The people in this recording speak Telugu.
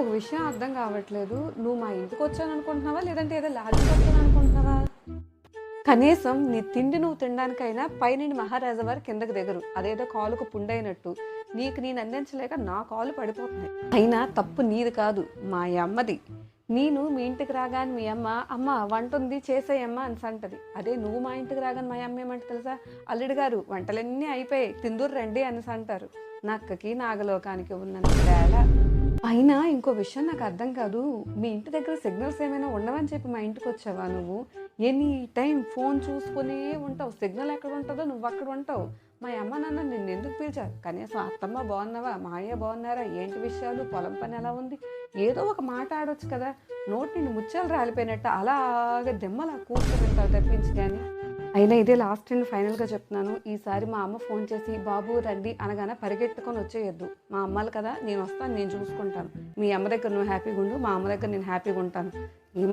ఒక విషయం అర్థం కావట్లేదు. నువ్వు మా ఇంటికి వచ్చాను అనుకుంటున్నావా? లేదంటే ఏదో లాడ్జ్ వచ్చాను అనుకుంటున్నావా? కనీసం నీ తిండి నువ్వు తినడానికైనా పైనుండి మహారాజా వారు కిందకి దిగరు. అదేదో కాలుకు పుండైనట్టు. నీకు నేను అందించలేక నా కాలు పడిపోతున్నాయి. అయినా తప్పు నీది కాదు మా అమ్మది. నేను మీ ఇంటికి రాగానే మీ అమ్మ అమ్మ వంట ఉంది చేసేయమ్మ అని అంటది అదే నువ్వు మా ఇంటికి రాగానే మా అమ్మ ఏమంట తెలుసా? అల్లుడు గారు వంటలన్నీ అయిపోయాయి తిందూరు రండి అని అంటారు నక్కకి నాగలోకానికి ఉన్నంత తేడా ఇంకో విషయం నాకు అర్థం కాదు. మీ ఇంటి దగ్గర సిగ్నల్స్ ఏమైనా ఉండవని చెప్పి మా ఇంటికి వచ్చావా నువ్వు? ఎనీ టైం ఫోన్ చూసుకునే ఉంటావు. సిగ్నల్ ఎక్కడ ఉంటుందో నువ్వు అక్కడ ఉంటావు. మా అమ్మ నాన్న నిన్ను ఎందుకు పిలిచారు? కనీసం అత్తమ్మ బాగున్నావా? మా అయ్య బాగున్నారా? ఏంటి విషయాలు? పొలం పని ఎలా ఉంది? ఏదో ఒక మాట ఆడొచ్చు కదా. నోటి నుండి ముత్యాలు రాలిపోయినట్టు అలాగే దిమ్మలా కూర్చొని ఉంటావు తప్పించి కానీ. అయినా ఇదే లాస్ట్ అండ్ ఫైనల్గా చెప్తున్నాను. ఈసారి మా అమ్మ ఫోన్ చేసి బాబు రండి అనగానే పరిగెత్తుకొని వచ్చేయద్దు. మా అమ్మలు కదా నేను వస్తాను నేను చూసుకుంటాను. మీ అమ్మ దగ్గర నువ్వు హ్యాపీగా ఉండు మా అమ్మ దగ్గర నేను హ్యాపీగా ఉంటాను.